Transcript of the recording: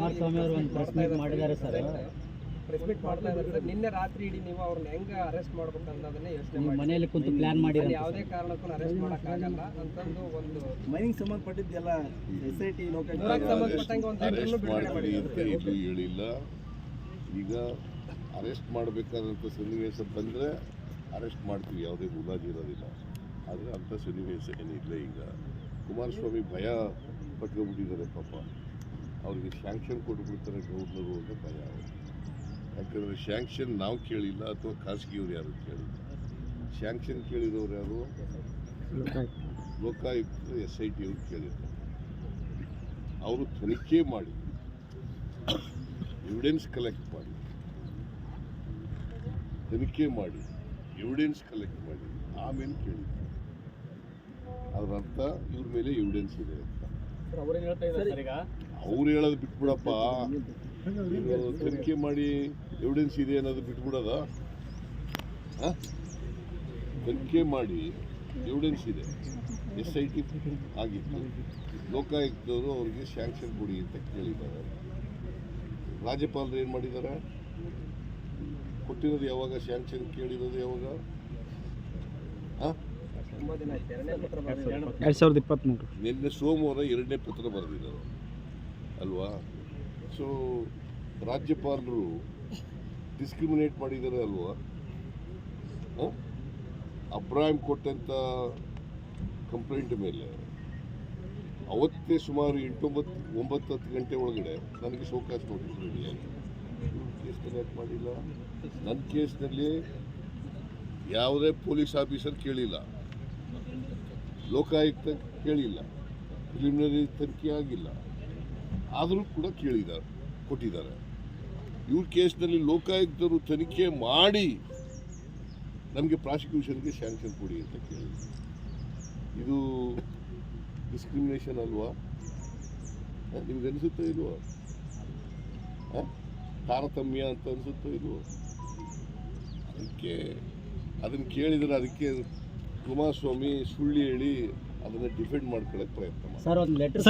ಕುಮಾರಸ್ವಾಮಿ ಅವರು ಒಂದು press meet ಮಾಡಿದ್ದಾರೆ ಸರ್. ಪ್ರೆಸ್ ಮೀಟ್ ಮಾಡ್ತಾ ಇದ್ದಾರೆ ಸರ್. ನಿನ್ನೆ ರಾತ್ರಿ ಇಡೀ ನೀವು ಅವ್ರನ್ನ ಹೆಂಗೆ ಅರೆಸ್ಟ್ ಮಾಡ್ಬೇಕು ಅನ್ನೋದನ್ನೇ ಯೋಚನೆ ಮಾಡ್ತೀನಿ ಮಾಡಿ ಮನೆಯಲ್ಲಿ ಕುಂತು ಪ್ಲಾನ್ ಮಾಡಿ ಯಾವುದೇ ಕಾರಣಕ್ಕೂ ಅರೆಸ್ಟ್ ಮಾಡೋಕ್ಕಾಗಲ್ಲ. ಅಂತಂದು ಒಂದು ಮೈನಿಂಗ್ ಸಂಬಂಧಪಟ್ಟಿದ್ದೆಲ್ಲ ಎಸ್ ಐ ಟಿ ಸಂಬಂಧಪಟ್ಟಂಗೆ ಒಂದು ಮಾಡಿದ್ದಾರೆ ಹೇಳಿಲ್ಲ. ಈಗ ಅರೆಸ್ಟ್ ಮಾಡಬೇಕಾದಂಥ ಸನ್ನಿವೇಶ ಬಂದರೆ ಅರೆಸ್ಟ್ ಮಾಡ್ತೀವಿ. ಯಾವುದೇ ಗುಲಾಜಿ ಇರೋದಿಲ್ಲ. ಆದರೆ ಅಂಥ ಸನ್ನಿವೇಶ ಏನಿಲ್ಲ ಈಗ. ಕುಮಾರಸ್ವಾಮಿ ಭಯ ಪಟ್ಕೊಂಡ್ಬಿಟ್ಟಿದ್ದಾರೆ ಪಾಪ. ಅವ್ರಿಗೆ ಶಾಂಕ್ಷನ್ ಕೊಟ್ಬಿಡ್ತಾರೆ ಗೌರ್ನರು ಅಂತ ಭಯ ಅವ್ರಿಗೆ ಯಾಕಂದರೆ ಶಾಂಕ್ಷನ್ ನಾವು ಕೇಳಿಲ್ಲ ಅಥವಾ ಖಾಸಗಿಯವ್ರು ಯಾರು ಕೇಳಿಲ್ಲ. ಶಾಂಕ್ಷನ್ ಕೇಳಿದವ್ರು ಯಾರು? ಲೋಕಾಯುಕ್ತ ಎಸ್ ಐ ಟಿ ಅವ್ರು ಕೇಳಿದ್ರು. ಅವರು ತನಿಖೆ ಮಾಡಿ ಎವಿಡೆನ್ಸ್ ಕಲೆಕ್ಟ್ ಮಾಡಿ, ತನಿಖೆ ಮಾಡಿ ಎವಿಡೆನ್ಸ್ ಕಲೆಕ್ಟ್ ಮಾಡಿ, ಆಮೇಲೆ ಕೇಳಿದ್ರು. ಅದರ ಅರ್ಥ ಇವ್ರ ಮೇಲೆ ಎವಿಡೆನ್ಸ್ ಇದೆ ಅಂತ. ಅವ್ರೇನು ಹೇಳ್ತಾ ಇದ್ದಾರೆ ಸರ್. ಈಗ? ಅವ್ರು ಹೇಳೋದು ಬಿಟ್ಬಿಡಪ್ಪ. ತನಿಖೆ ಮಾಡಿ ಎವಿಡೆನ್ಸ್ ಇದೆ ಅನ್ನೋದು ಬಿಟ್ಬಿಡೋದ. ತನಿಖೆ ಮಾಡಿ ಎವಿಡೆನ್ಸ್ ಇದೆ. ಎಸ್ ಐ ಟಿ ಆಗಿತ್ತು. ಲೋಕಾಯುಕ್ತವರು ಅವ್ರಿಗೆ ಶಾಂಕ್ಷನ್ ಕೊಡಿ ಅಂತ ಕೇಳಿದ್ದಾರೆ. ರಾಜ್ಯಪಾಲರು ಏನು ಮಾಡಿದ್ದಾರೆ? ಕೊಟ್ಟಿರೋದು ಯಾವಾಗ? ಶಾಂಕ್ಷನ್ ಕೇಳಿರೋದು ಯಾವಾಗ? ಹಾಂ? ಎರಡ್ ಸಾವಿರದ ಇಪ್ಪತ್ತ್ಮೂರು. ನಿನ್ನೆ ಸೋಮವಾರ ಎರಡನೇ ಪತ್ರ ಬರೆದಿದ್ದಾರೆ ಅಲ್ವಾ? ಸೊ ರಾಜ್ಯಪಾಲರು ಡಿಸ್ಕ್ರಿಮಿನೇಟ್ ಮಾಡಿದ್ದಾರೆ ಅಲ್ವಾ? ಅಬ್ರಾಹಿಂ ಕೊಟ್ಟಂಥ ಕಂಪ್ಲೇಂಟ್ ಮೇಲೆ ಅವತ್ತೇ ಸುಮಾರು ಎಂಟೊಂಬತ್ತು ಒಂಬತ್ತು ಹತ್ತು ಗಂಟೆ ಒಳಗಡೆ ನನಗೆ ಶೋಕಾಸ್ ನೋಟಿಸ್ ರೆಡಿಯಾಗಿ ಕೇಸ್ ಕನೆಕ್ಟ್ ಮಾಡಿಲ್ಲ. ನನ್ನ ಕೇಸ್ನಲ್ಲಿ ಯಾವುದೇ ಪೊಲೀಸ್ ಆಫೀಸರ್ ಕೇಳಿಲ್ಲ. ಲೋಕಾಯುಕ್ತ ಕೇಳಿಲ್ಲ. ಪ್ರಿಲಿಮಿನರಿ ತನಿಖೆ ಆಗಿಲ್ಲ. ಆದರೂ ಕೂಡ ಕೇಳಿದ್ದಾರೆ, ಕೊಟ್ಟಿದ್ದಾರೆ. ಇವ್ರ ಕೇಸ್ನಲ್ಲಿ ಲೋಕಾಯುಕ್ತರು ತನಿಖೆ ಮಾಡಿ ನಮಗೆ ಪ್ರಾಸಿಕ್ಯೂಷನ್ಗೆ ಸ್ಯಾಂಕ್ಷನ್ ಕೊಡಿ ಅಂತ ಕೇಳಿದ್ರು. ಇದು ಡಿಸ್ಕ್ರಿಮಿನೇಷನ್ ಅಲ್ವಾ? ನಿಮ್ಗೆ ಅನಿಸುತ್ತೋ ಇಲ್ವೋ? ತಾರತಮ್ಯ ಅಂತ ಅನಿಸುತ್ತೋ ಇಲ್ವೋ? ಅದಕ್ಕೆ, ಅದನ್ನು ಕೇಳಿದರೆ ಅದಕ್ಕೆ ಕುಮಾರಸ್ವಾಮಿ ಸುಳ್ಳು ಹೇಳಿ ಅದನ್ನ ಡಿಫೆಂಡ್ ಮಾಡ್ಕೊಳ್ಳೋಕೆ ಪ್ರಯತ್ನ ಮಾಡ್ತಾರೆ. ಸರ್ ಒಂದು ಲೆಟರ್